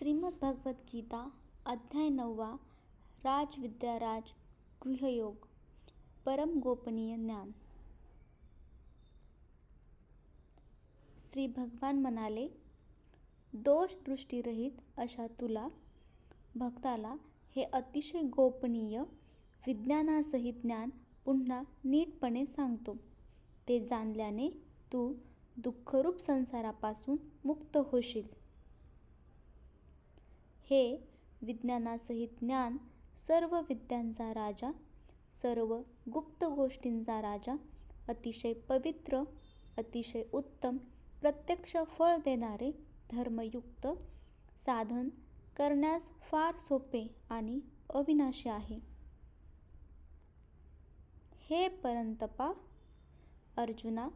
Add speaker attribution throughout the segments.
Speaker 1: श्रीमद भगवत गीता अध्याय नववा राजविद्याराज गृहयोग परम गोपनीय ज्ञान. श्री भगवान म्हणाले दोष दृष्टीरहित अशा तुला भक्ताला हे अतिशय गोपनीय विज्ञानासहित ज्ञान पुन्हा नीटपणे सांगतो. ते जाणल्याने तू दुःखरूप संसारापासून मुक्त होशील. हे विज्ञानासहित ज्ञान सर्व विद्यांचा राजा सर्व गुप्त गोष्टींचा राजा अतिशय पवित्र अतिशय उत्तम प्रत्यक्ष फळ देणारे धर्मयुक्त साधन करण्यास फार सोपे आणि अविनाशी आहे. हे परंतपा अर्जुना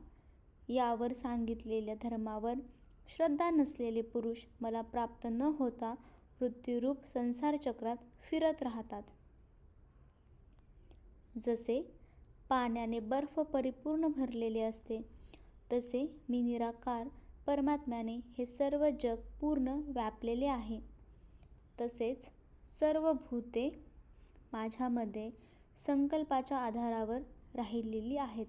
Speaker 1: यावर सांगितलेल्या धर्मावर श्रद्धा नसलेले पुरुष मला प्राप्त न होता मृत्यूरूप संसारचक्रात फिरत राहतात. जसे पाण्याने बर्फ परिपूर्ण भरलेले असते तसे मी निराकार परमात्म्याने हे सर्व जग पूर्ण व्यापलेले आहे. तसेच सर्व भूते माझ्यामध्ये संकल्पाच्या आधारावर राहिलेली आहेत.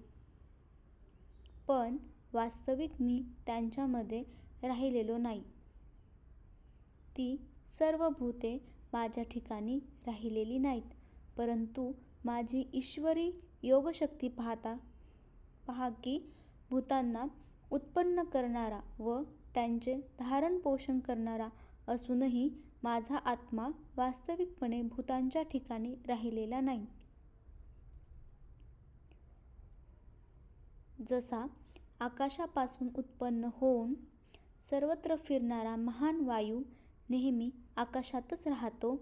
Speaker 1: पण वास्तविक मी त्यांच्यामध्ये राहिलेलो नाही. ती सर्व भूते माझ्या ठिकाणी राहिलेली नाहीत. परंतु माझी ईश्वरी योगशक्ती पाहता पहा की भूतांना उत्पन्न करणारा व त्यांचे धारण पोषण करणारा असूनही माझा आत्मा वास्तविकपणे भूतांच्या ठिकाणी राहिलेला नाही. जसा आकाशापासून उत्पन्न होऊन सर्वत्र फिरणारा महान वायू नेहमी आकाशातच राहतो.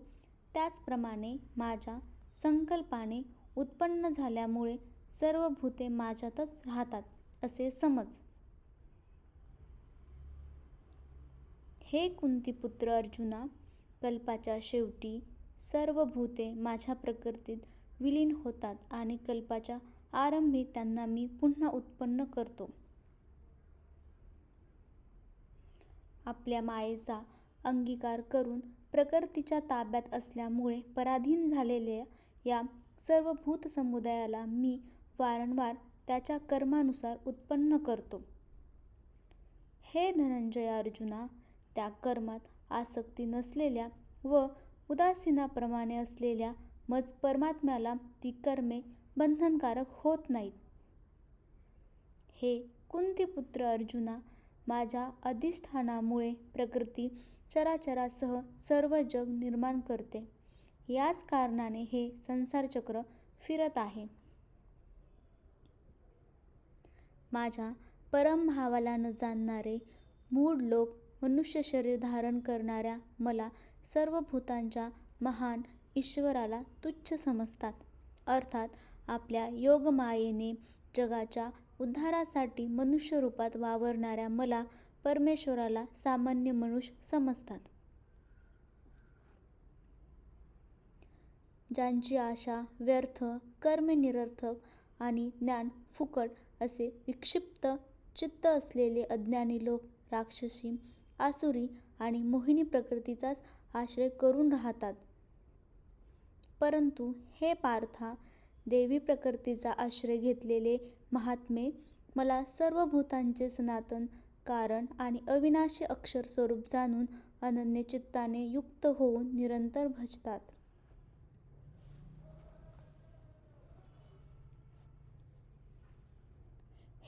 Speaker 1: त्याचप्रमाणे माझ्या संकल्पाने उत्पन्न झाल्यामुळे सर्व भूते माझ्यातच राहतात असे समज. हे कुंतीपुत्र अर्जुना कल्पाच्या शेवटी सर्व भूते माझ्या प्रकृतीत विलीन होतात आणि कल्पाच्या आरंभी त्यांना मी पुन्हा उत्पन्न करतो. आपल्या मायेचा अंगीकार करून प्रकृतीच्या ताब्यात असल्यामुळे पराधीन झालेल्या या सर्व भूत समुदायाला मी वारंवार त्याच्या कर्मानुसार उत्पन्न करतो. हे धनंजय अर्जुना त्या कर्मात आसक्ती नसलेल्या व उदासीनाप्रमाणे असलेल्या मज परमात्म्याला ती कर्मे बंधनकारक होत नाहीत. हे कुंतीपुत्र अर्जुना माझ्या अधिष्ठानामुळे प्रकृती चराचरासह सर्व जग निर्माण करते. याच कारणाने हे संसारचक्र फिरत आहे. माझ्या परमभावाला न जाणणारे मूळ लोक मनुष्य शरीर धारण करणाऱ्या मला सर्व भूतांच्या महान ईश्वराला तुच्छ समजतात. अर्थात आपल्या योगमायेने जगाच्या उद्धारासाठी मनुष्य रूपात वावरणाऱ्या मला परमेश्वराला सामान्य मनुष्य समजतात. ज्यांची आशा व्यर्थ कर्मे निरर्थक आणि ज्ञान फुकट असे विक्षिप्त चित्त असलेले अज्ञानी लोक राक्षसी आसुरी आणि मोहिनी प्रकृतीचाच आश्रय करून राहतात. परंतु हे पार्था देवी प्रकृतीचा आश्रय घेतलेले महात्मे मला सर्व भूतांचे सनातन कारण आणि अविनाशी अक्षर स्वरूप जाणून अनन्य चित्ताने युक्त होऊन निरंतर भजतात.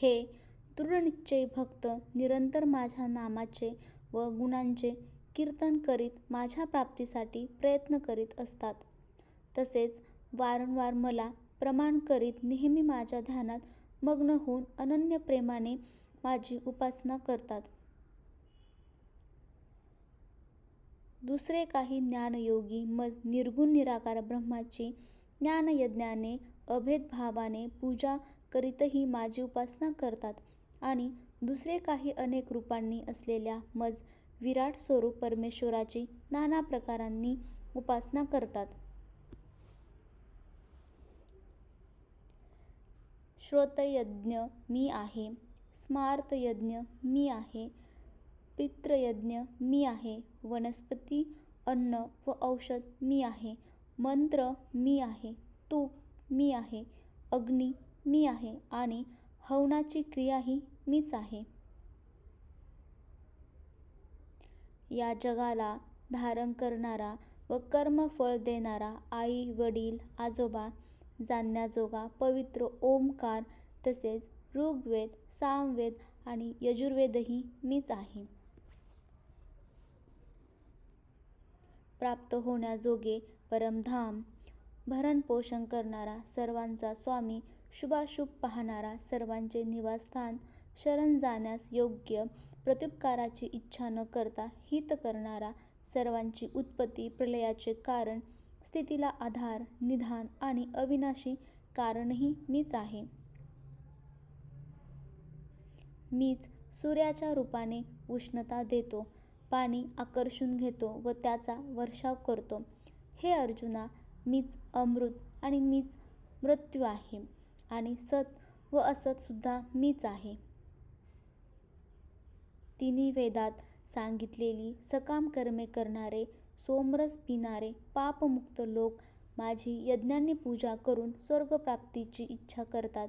Speaker 1: हे दृढनिश्चयी भक्त निरंतर माझ्या नामाचे व गुणांचे कीर्तन करीत माझ्या प्राप्तीसाठी प्रयत्न करीत असतात. तसेच वारंवार मला प्रमाण करीत नेहमी माझ्या ध्यानात मग्न होऊन अनन्य प्रेमाने माझी उपासना करतात. दुसरे काही ज्ञानयोगी मज निर्गुण निराकार ब्रह्माची ज्ञानयज्ञाने अभेदभावाने पूजा करीतही माझी उपासना करतात आणि दुसरे काही अनेक रूपांनी असलेल्या मज विराट स्वरूप परमेश्वराची नाना प्रकारांनी उपासना करतात. श्रोतयज्ञ मी आहे स्मार्तयज्ञ मी आहे पितृयज्ञ मी आहे वनस्पती अन्न व औषध मी आहे मंत्र मी आहे तूप मी आहे अग्नी मी आहे आणि हवनाची क्रियाही मीच आहे. या जगाला धारण करणारा व कर्मफळ देणारा आई वडील आजोबा जाणण्याजोगा पवित्र ओमकार तसेच ऋग्वेद सामवेद आणि यजुर्वेदही मीच आहे. प्राप्त होण्याजोगे परमधाम भरणपोषण करणारा सर्वांचा स्वामी शुभाशुभ पाहणारा सर्वांचे निवासस्थान शरण जाण्यास योग्य प्रत्युपकाराची इच्छा न करता हित करणारा सर्वांची उत्पत्ती प्रलयाचे कारण स्थितीला आधार निधान आणि अविनाशी कारणही मीच आहे. मीच सूर्याच्या रूपाने उष्णता देतो पाणी आकर्षून घेतो व त्याचा वर्षाव करतो. हे अर्जुना मीच अमृत आणि मीच मृत्यू आहे आणि सत व असतसुद्धा मीच आहे. तिन्ही वेदात सांगितलेली सकाम कर्मे करणारे सोमरस पिणारे पापमुक्त लोक माझी यज्ञांनी पूजा करून स्वर्गप्राप्तीची इच्छा करतात.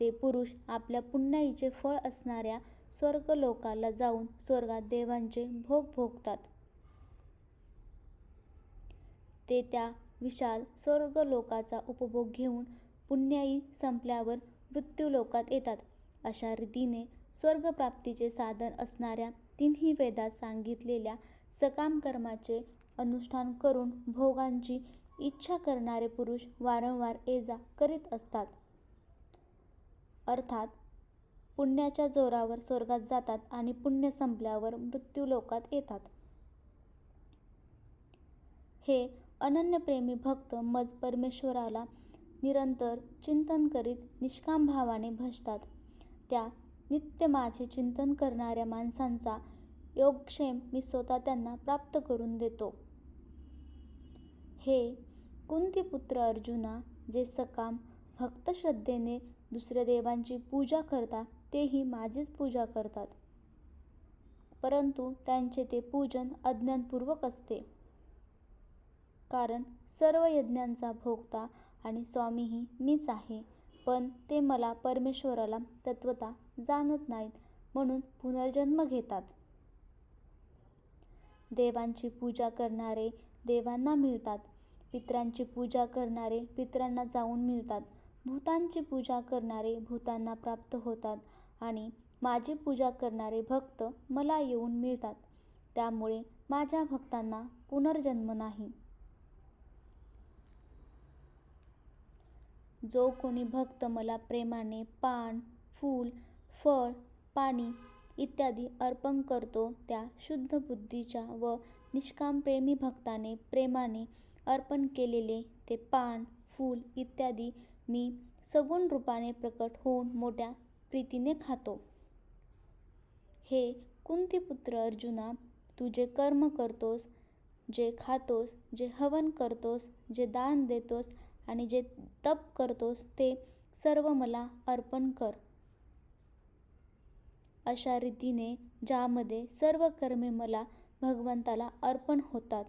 Speaker 1: ते पुरुष आपल्या पुण्याईचे फळ असणाऱ्या स्वर्गलोकाला जाऊन स्वर्गात देवांचे भोग भोगतात. ते त्या विशाल स्वर्गलोकाचा उपभोग घेऊन पुण्याई संपल्यावर मृत्यूलोकात येतात. अशा रीतीने स्वर्गप्राप्तीचे साधन असणाऱ्या तिन्ही वेदात सांगितलेल्या सकाम कर्माचे अनुष्ठान करून भोगांची इच्छा करणारे पुरुष वारंवार ये जा करीत असतात. अर्थात पुण्याच्या जोरावर स्वर्गात जातात आणि पुण्य संपल्यावर मृत्यूलोकात येतात. हे अनन्यप्रेमी भक्त मज परमेश्वराला निरंतर चिंतन करीत निष्काम भावाने भजतात. त्या नित्य माझे चिंतन करणाऱ्या माणसांचा योगक्षेम मी स्वतः त्यांना प्राप्त करून देतो. हे कुंतीपुत्र अर्जुना जे सकाम भक्तश्रद्धेने दुसऱ्या देवांची पूजा करतात तेही माझीच पूजा करतात. परंतु त्यांचे ते पूजन अज्ञानपूर्वक असते. कारण सर्व यज्ञांचा भोगता आणि स्वामीही मीच आहे पण ते मला परमेश्वराला तत्वता जाणत नाहीत म्हणून पुनर्जन्म घेतात. देवांची पूजा करणारे देवांना मिळतात. पित्रांची पूजा करणारे पित्रांना जाऊन मिळतात. भूतांची पूजा करणारे भूतांना प्राप्त होतात आणि माझी पूजा करणारे भक्त मला येऊन मिळतात. त्यामुळे माझ्या भक्तांना पुनर्जन्म नाही. जो कोणी भक्त मला प्रेमाने पान फूल फळ पाणी इत्यादी अर्पण करतो त्या शुद्ध बुद्धीच्या व निष्काम प्रेमी भक्ताने प्रेमाने अर्पण केलेले ते पान फूल इत्यादी मी सगुण रूपाने प्रकट होऊन मोठ्या प्रीतीने खातो. हे कुंतीपुत्र अर्जुना तू जे कर्म करतोस जे खातोस जे हवन करतोस जे दान देतोस आणि जे तप करतोस ते सर्व मला अर्पण कर. अशा रीतीने ज्यामध्ये सर्व कर्मे मला भगवंताला अर्पण होतात.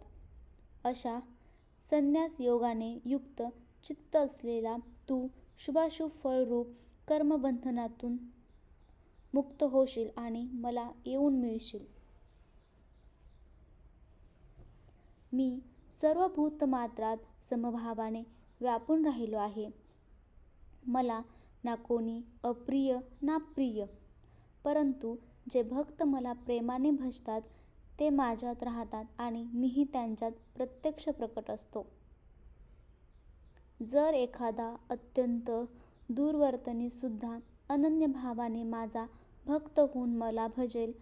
Speaker 1: अशा संन्यास योगाने युक्त चित्त असलेला तू शुभाशुभ फळरूप कर्मबंधनातून मुक्त होशील आणि मला येऊन मिळशील. मी सर्व भूतमात्रात समभावाने व्यापून राहिलो आहे. मला ना कोणी अप्रिय ना प्रिय परंतु जे भक्त मला प्रेमाने भजतात ते माझ्यात राहतात आणि मीही त्यांच्यात प्रत्यक्ष प्रकट असतो. जर एखादा अत्यंत दूरवर्तनीसुद्धा अनन्य भावाने माझा भक्त होऊन मला भजेल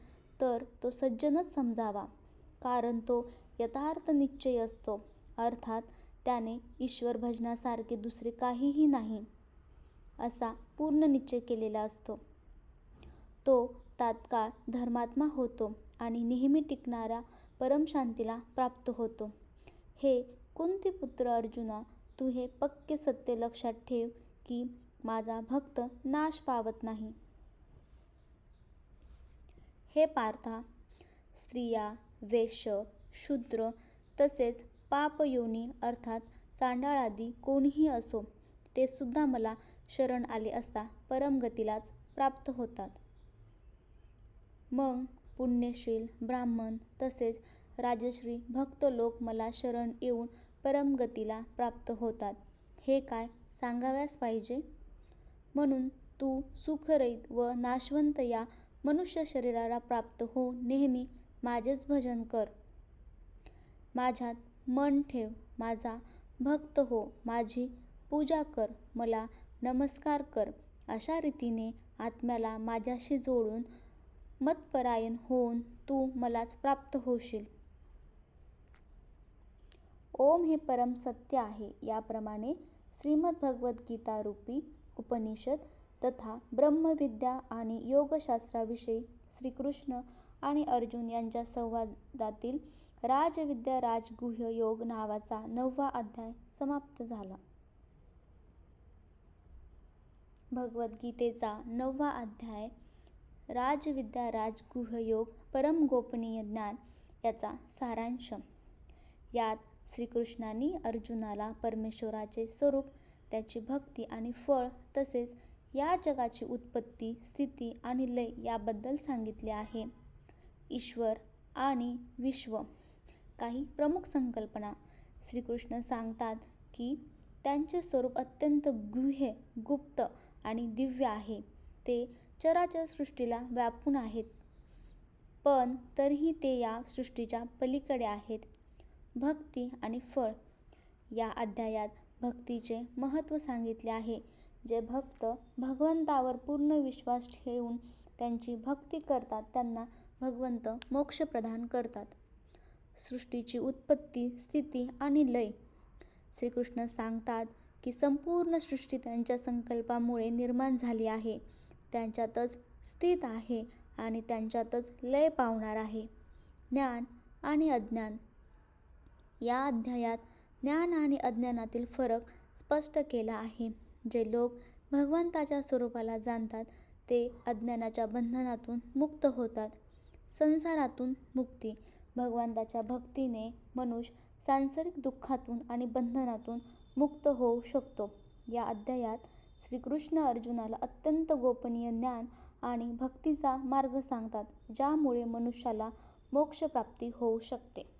Speaker 1: तर तो सज्जनच समजावा कारण तो यथार्थ निश्चय असतो. अर्थात त्याने ईश्वर भजनासारखे दुसरे काहीही नाही असा पूर्ण निश्चय केलेला असतो. तो तात्काळ धर्मात्मा होतो आणि नेहमी टिकणाऱ्या परमशांतीला प्राप्त होतो. हे कुंतीपुत्र अर्जुना तू हे पक्के सत्य लक्षात ठेव की माझा भक्त नाश पावत नाही. हे पार्था स्त्रिया वेश्य शूद्र तसेच पापयोनी अर्थात चांडाळादी कोणीही असो ते सुद्धा मला शरण आले असता परमगतीलाच प्राप्त होतात. मग पुण्यशील ब्राह्मण तसेच राजश्री भक्त लोक मला शरण येऊन परमगतीला प्राप्त होतात. हे काय सांगाव्यास पाहिजे? म्हणून तू सुखरहित व नाशवंत या मनुष्य शरीराला प्राप्त होऊन नेहमी माझेच भजन कर. माझ्यात मन ठेव माझा भक्त हो माझी पूजा कर मला नमस्कार कर अशा रीतीने आत्म्याला माझ्याशी जोडून मतपरायण होऊन तू मलाच प्राप्त होशील. ओम हे परम सत्य आहे. याप्रमाणे श्रीमद्भगवद्गीता रूपी उपनिषद तथा ब्रह्मविद्या आणि योगशास्त्राविषयी श्रीकृष्ण आणि अर्जुन यांच्या संवादातील राजविद्या राजगुह्य योग नावाचा नववा अध्याय समाप्त झाला. भगवद्गीतेचा नववा अध्याय राजविद्या राजगुहयोग परमगोपनीय परम गोपनीय ज्ञान याचा सारांश. यात श्रीकृष्णांनी अर्जुनाला परमेश्वराचे स्वरूप त्याची भक्ती आणि फळ तसेच या जगाची उत्पत्ती स्थिती आणि लय याबद्दल सांगितले आहे. ईश्वर आणि विश्व काही प्रमुख संकल्पना. श्रीकृष्ण सांगतात की त्यांचे स्वरूप अत्यंत गुह्य गुप्त आणि दिव्य आहे. ते चराचर सृष्टीला व्यापून आहेत. पण तरीही ते या सृष्टीच्या पलीकडे आहेत. भक्ती आणि फळ. या अध्यायात भक्तीचे महत्त्व सांगितले आहे. जे भक्त भगवंतावर पूर्ण विश्वास ठेवून त्यांची भक्ती करतात त्यांना भगवंत मोक्ष प्रदान करतात. सृष्टीची उत्पत्ती स्थिती आणि लय. श्रीकृष्ण सांगतात की संपूर्ण सृष्टी त्यांच्या संकल्पामुळे निर्माण झाली आहे. त्यांच्यातच स्थित आहे आणि त्यांच्यातच लय पावणार आहे. ज्ञान आणि अज्ञान. या अध्यायात ज्ञान आणि अज्ञानातील फरक स्पष्ट केला आहे. जे लोक भगवंताच्या स्वरूपाला जाणतात ते अज्ञानाच्या बंधनातून मुक्त होतात. संसारातून मुक्ती. भगवंताच्या भक्तीने मनुष्य सांसारिक दुःखातून आणि बंधनातून मुक्त होऊ शकतो. या अध्यायात श्रीकृष्ण अर्जुनाला अत्यंत गोपनीय ज्ञान आणि भक्तीचा मार्ग सांगतात ज्यामुळे मनुष्याला मोक्षप्राप्ती होऊ शकते.